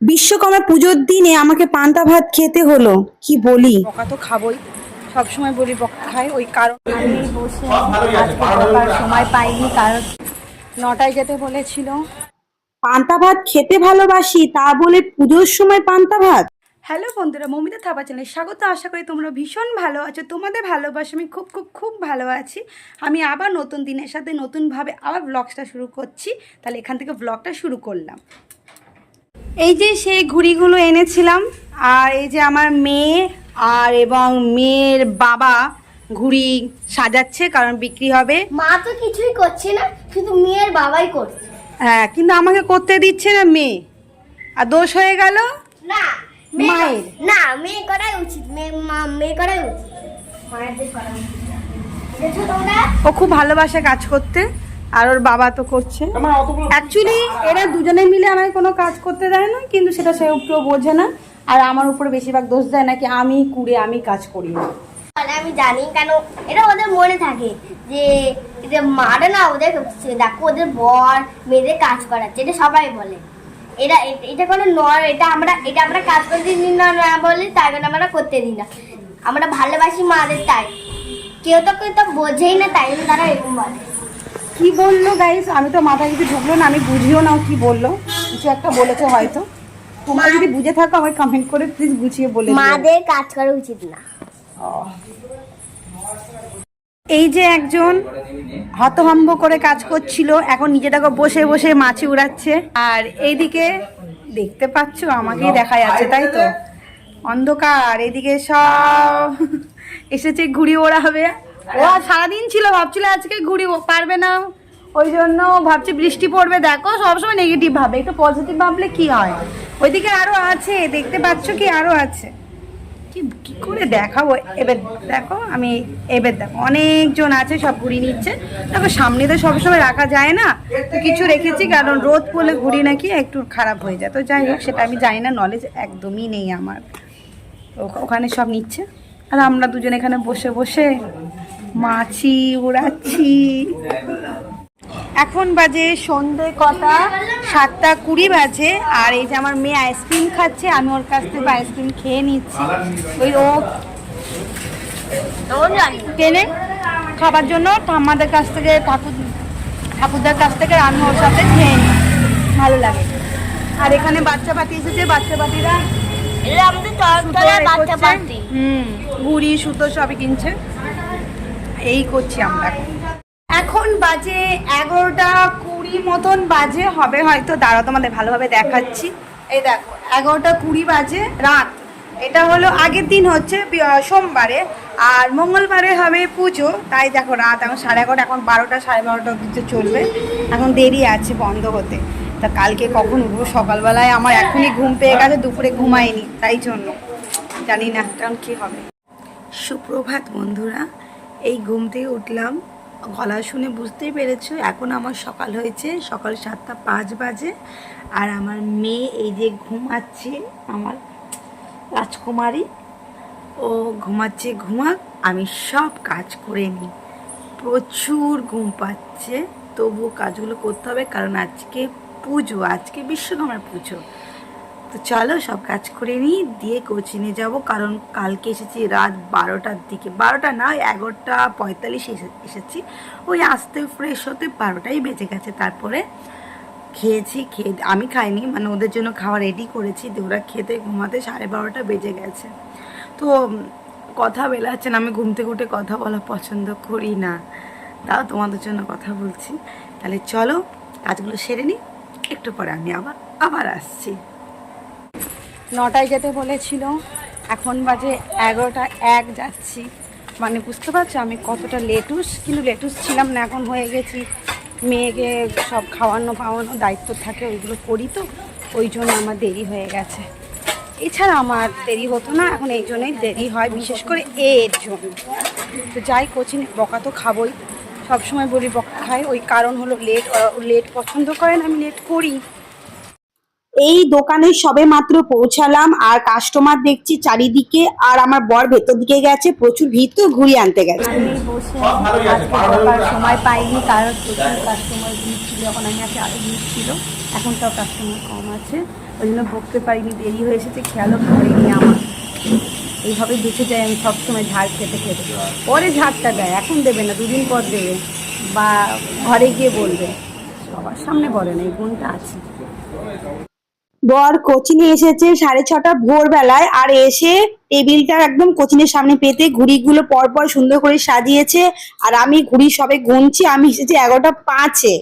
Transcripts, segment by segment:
বিশ্বকর্মা পুজোর দিনে আমাকে পান্তা ভাত খেতে হলো কি বলি? বকা তো খাবই। সবসময় বলি বকা খাই ওই কারণ আমি বসে সময় পাইনি কারণ নটায় যেতে বলেছিল। পান্তা ভাত খেতে ভালোবাসি তা বলে পুজোর সময় পান্তা ভাত? হ্যালো বন্ধুরা মমিতা থাপা চ্যানেলে স্বাগত। আশা করি তোমরা ভীষণ ভালো আছো। তোমাদের ভালোবাসা আমি খুব খুব খুব ভালো আছি। আমি আবার নতুন দিনের সাথে নতুনভাবে আবার ব্লগটা শুরু করছি। তাহলে এখান থেকে ব্লগটা শুরু করলাম। এই যে সেই ঘুড়িগুলো এনেছিলাম আর এই যে আমার মেয়ে আর এবং মেয়ের বাবা ঘুড়ি সাজাচ্ছে কারণ বিক্রি হবে। মা তো কিছুই করছে না শুধু মেয়ের বাবাই করছে। হ্যাঁ কিন্তু আমাকে করতে দিচ্ছে না মেয়ে। আর দোষ হয়ে গেল? না মেয়ে- মায়ের। না মেয়ে করাই উচিত মেয়ে মেয়ে করাই উচিত। করা ও খুব ভালোবাসে কাজ করতে। আর ওর বাবা তো করছে। অ্যাকচুয়ালি এরা দুজনে মিলে আমায় কোনো কাজ করতে দেয় না কিন্তু সেটা সে একটু বোঝে না। আর আমার উপরে বেশিরভাগ দোষ দেয় নাকি আমি কুড়ে আমি কাজ করি না। তাহলে আমি জানি কেন এটা ওদের মনে থাকে যে যে মারা না ওদের দেখো ওদের বর মেয়েদের কাজ করাচ্ছে এটা সবাই বলে। এটা এটা কোনো নয় এটা আমরা এটা আমরা কাজ করতে দিই না না বলে তাই জন্য আমরা করতে দিই না। আমরা ভালোবাসি মাদের তাই। কেউ তো কেউ তো বোঝেই না তাই জন্য তারা এরকম বলে। কি বলল গাইস আমি তো মাথায় কিছু ঢুকলো না আমি বুঝিও না কি বলল। কিছু একটা বলেছে হয়তো। তোমরা যদি বুঝে থাকো আমায় কমেন্ট করে প্লিজ গুছিয়ে বলে। মাদের কাজ করা উচিত না। এই যে একজন হতভম্ব করে কাজ করছিল এখন নিজেটাকে বসে বসে মাছি উড়াচ্ছে। আর এইদিকে দেখতে পাচ্ছ আমাকেই দেখা যাচ্ছে তাই তো? অন্ধকার এদিকে সব এসেছে ঘুড়ি ওড়াবে। ও সারাদিন ছিল, ভাবছিল আজকে ঘুরি পারবে না। ওই জন্য ভাবছি বৃষ্টি পড়বে, দেখো, সবসময় নেগেটিভ ভাবে, একটু পজিটিভ ভাবলে কি হয়? ওইদিকে আরও আছে, দেখতে পাচ্ছ কি আরও আছে। কি করে দেখাবো? এবার দেখো, আমি এবার দেখো, অনেকজন আছে, সব ঘুড়ি নিচ্ছে। দেখো, সামনে তো সবসময় রাখা যায় না। তো কিছু রেখেছি, কারণ রোদ পড়লে ঘুড়ি নাকি একটু খারাপ হয়ে যায়। তো যাই হোক, সেটা আমি জানি না নলেজ একদমই নেই আমার। ওখানে সব নিচ্ছে। আর আমরা দুজন এখানে বসে বসে মাছি উড়াচ্ছি। এখন বাজে সন্ধে কটা সাতটা কুড়ি বাজে আর এই যে আমার মেয়ে আইসক্রিম খাচ্ছে আমি ওর কাছ থেকে আইসক্রিম খেয়ে নিচ্ছি। ওই ও টেনে খাবার জন্য ঠাম্মাদের কাছ থেকে ঠাকুর ঠাকুরদার কাছ থেকে আমি ওর সাথে খেয়ে নিই। ভালো লাগে। আর এখানে বাচ্চা পাতি এসেছে বাচ্চা পাতিরা। হুম ঘুড়ি সুতো সবই কিনছে। এই করছি আমরা। এখন। বাজে এগারোটা কুড়ি মতন বাজে, হবে হয়তো দাঁড়া তোমাদের ভালোভাবে দেখাচ্ছি। এই দেখো, এগারোটা কুড়ি বাজে রাত। এটা হলো আগের দিন হচ্ছে সোমবারে, আর মঙ্গলবারে হবে পুজো। তাই দেখো, রাত এখন সাড়ে এগারোটা, এখন বারোটা, সাড়ে বারোটা অবধি চলবে। এখন দেরি আছে বন্ধ হতে। তা কালকে কখন উঠবো? সকালবেলায় আমার এখনই ঘুম পেয়ে গেছে, দুপুরে ঘুমাইনি, তাই জন্য। জানি না, কারণ কী হবে। সুপ্রভাত বন্ধুরা এই ঘুম থেকে উঠলাম। গলা শুনে বুঝতেই পেরেছ, এখন আমার সকাল হয়েছে, সকাল সাতটা পাঁচ বাজে। আর আমার মেয়ে এই যে ঘুমাচ্ছে, আমার রাজকুমারী। ও ঘুমাচ্ছে, ঘুমাক, আমি সব কাজ করে নিই। প্রচুর ঘুম পাচ্ছে, তবুও কাজগুলো করতে হবে, কারণ আজকে পুজো, আজকে বিশ্বকর্মার পুজো। তো চলো সব কাজ করে নিই, দিয়ে কোচিংয়ে যাব। কারণ কালকে এসেছি রাত বারোটার দিকে। বারোটা না ওই এগারোটা পঁয়তাল্লিশ এসে- এসেছি। ওই আসতে ফ্রেশ হতে বারোটাই বেজে গেছে। তারপরে খেয়েছি, খেয়ে, আমি খাইনি মানে ওদের জন্য খাওয়া রেডি করেছি। দিয়ে ওরা খেতে ঘুমাতে সাড়ে বারোটা বেজে গেছে। তো কথা বেলাচ্ছে না। আমি ঘুম থেকে উঠে কথা বলা পছন্দ করি না। তাও তোমাদের জন্য কথা বলছি। তাহলে চলো, কাজগুলো সেরে নিই। একটু পরে আমি আবার আবার আসছি। নটায় যেতে বলেছিল। এখন বাজে এগারোটা এক যাচ্ছি। মানে বুঝতে পারছ আমি কতটা লেটুস? কিন্তু লেটুস ছিলাম না, এখন হয়ে গেছি। মেয়েকে সব খাওয়ানো, পাওয়ানো, দায়িত্ব থাকে, ওইগুলো করি তো। ওই জন্য আমার দেরি হয়ে গেছে। এছাড়া আমার দেরি হতো না, এখন এই জন্যই দেরি হয়, বিশেষ করে এর জন্য। তো যাই কোচিং বকা তো খাবোই। সবসময় বলি বকা খাই, ওই কারণ হলো লেট লেট পছন্দ করেন, আমি লেট করি। এই দোকানে সবে মাত্র পৌঁছালাম, আর কাস্টমার দেখছি চারিদিকে, আর আমার বর ভেতর দিকে গেছে, প্রচুর ভিড় তো ঘুরিয়ে আনতে গেছে। সময় পাইনি, কারণ প্রচুর কাস্টমার ভিড় ছিল যখন আমি আছি আরও ভিড় ছিল, এখন তাও কাস্টমার কম আছে, ওই জন্য বকতে পারিনি, দেরি হয়ে এসেছে, খেয়ালও করিনি আমার। এইভাবে বেঁচে যাই আমি সবসময় ঝাড় খেতে খেতে। পরে ঝাড়টা দেয়, এখন দেবে না, দুদিন পর দেবে, বা ঘরে গিয়ে বলবে। সবার সামনে বলে না, এই গুণটা আছে। বর কোচিনে এসেছে সাড়ে ছটা ভোরবেলায় আর এসে টেবিলটা একদম কোচিনের সামনে পেতে ঘুড়িগুলো পর পর সুন্দর করে সাজিয়েছে আর আমি ঘুড়ি সবে গুনছি আমি এসেছি এগারোটা পাঁচে।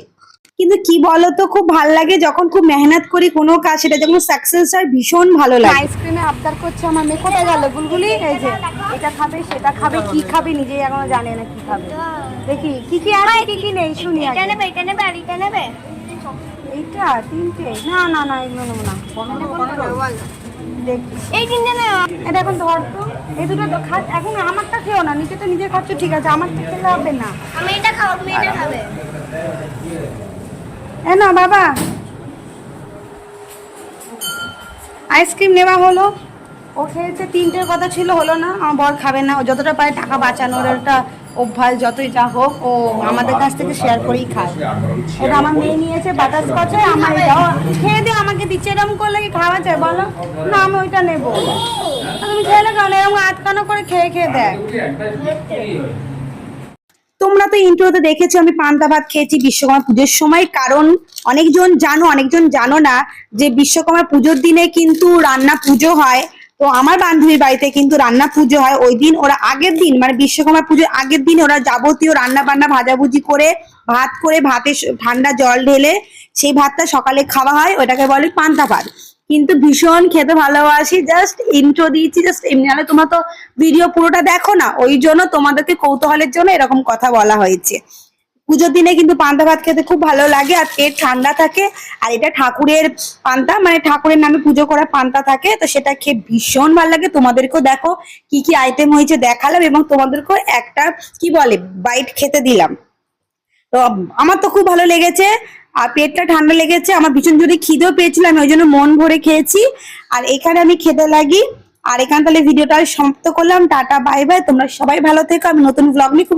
কিন্তু কি বলতো খুব ভালো লাগে যখন খুব মেহনত করি কোনো কাজ সেটা যখন সাকসেস হয় ভীষণ ভালো লাগে। আইসক্রিমে আবদার করছে আমার মেয়ে কোথায় গেল? গুলগুলি এই যে এটা খাবে সেটা খাবে কি খাবে নিজেই এখনও জানে না কি খাবে। দেখি কি কি আছে কি কি নেই শুনি এটা নেবে এটা নেবে আর এটা নেবে? এইটা তিনটে? না না না এগুলো নেব না। এই তিনটে এটা এখন ধর তো। এই দুটো তো খা এখন আমারটা খেও না নিজে তো নিজে খাচ্ছ ঠিক আছে আমারটা খেলে হবে না। আমি এটা খাব তুমি এটা খাবে। এ না বাবা। আইসক্রিম নেওয়া হলো। ও খেয়েছে তিনটের কথা ছিল হলো না। আমার বর খাবে না। ও যতটা পারে টাকা বাঁচানোর একটা অভ্যাস যতই যা হোক, ও আমাদের কাছ থেকে শেয়ার করেই খায়। এটা আমার মেয়ে নিয়েছে বাটার স্কচ আমার এটাও খেয়ে দিয়ে আমাকে দিচ্ছে এরকম করলে কি খাওয়া যায় বলো? না, আমি ওইটা নেব। তুমি খেলে কেন এরকম আটকানো করে খেয়ে খেয়ে দেয় তোমরা তো ইন্ট্রোতে দেখেছ, আমি পান্তা ভাত খেয়েছি বিশ্বকর্মা পুজোর সময়, কারণ অনেকজন জানো অনেকজন জানো না যে বিশ্বকর্মা পুজোর দিনে কিন্তু রান্না পুজো হয়। তো আমার বান্ধবীর বাড়িতে কিন্তু রান্না পুজো হয়। ওই দিন ওরা আগের দিন মানে বিশ্বকর্মা পুজোর আগের দিন ওরা যাবতীয় রান্না বান্না ভাজাভুজি করে, ভাত করে, ভাতে ঠান্ডা জল ঢেলে সেই ভাতটা সকালে খাওয়া হয়, ওটাকে বলে পান্তা ভাত। কিন্তু ভীষণ খেতে ভালোবাসি জাস্ট ইন্ট্রো দিয়েছি জাস্ট এমনি। নাহলে তোমরা তো ভিডিও পুরোটা দেখো না, ওই জন্য তোমাদেরকে কৌতূহলের জন্য এরকম কথা বলা হয়েছে। পুজোর দিনে কিন্তু পান্তা ভাত খেতে খুব ভালো লাগে, আর পেট ঠান্ডা থাকে। আর এটা ঠাকুরের পান্তা মানে ঠাকুরের নামে পুজো করা পান্তা থাকে, তো সেটা খেয়ে ভীষণ ভালো লাগে। তোমাদেরকেও দেখো কি কি আইটেম হয়েছে দেখালাম, এবং তোমাদেরকেও একটা, কি বলে বাইট খেতে দিলাম। তো আমার তো খুব ভালো লেগেছে, আর পেটটা ঠান্ডা লেগেছে, আমার ভীষণ জোরে খিদেও পেয়েছিল, আমি ওই জন্য মন ভরে খেয়েছি। আর এখানে আমি খেতে লাগি, আর এখান তাহলে ভিডিওটা সমাপ্ত করলাম, টাটা বাই বাই তোমরা সবাই ভালো থেকো, আমি নতুন ব্লগ নিয়ে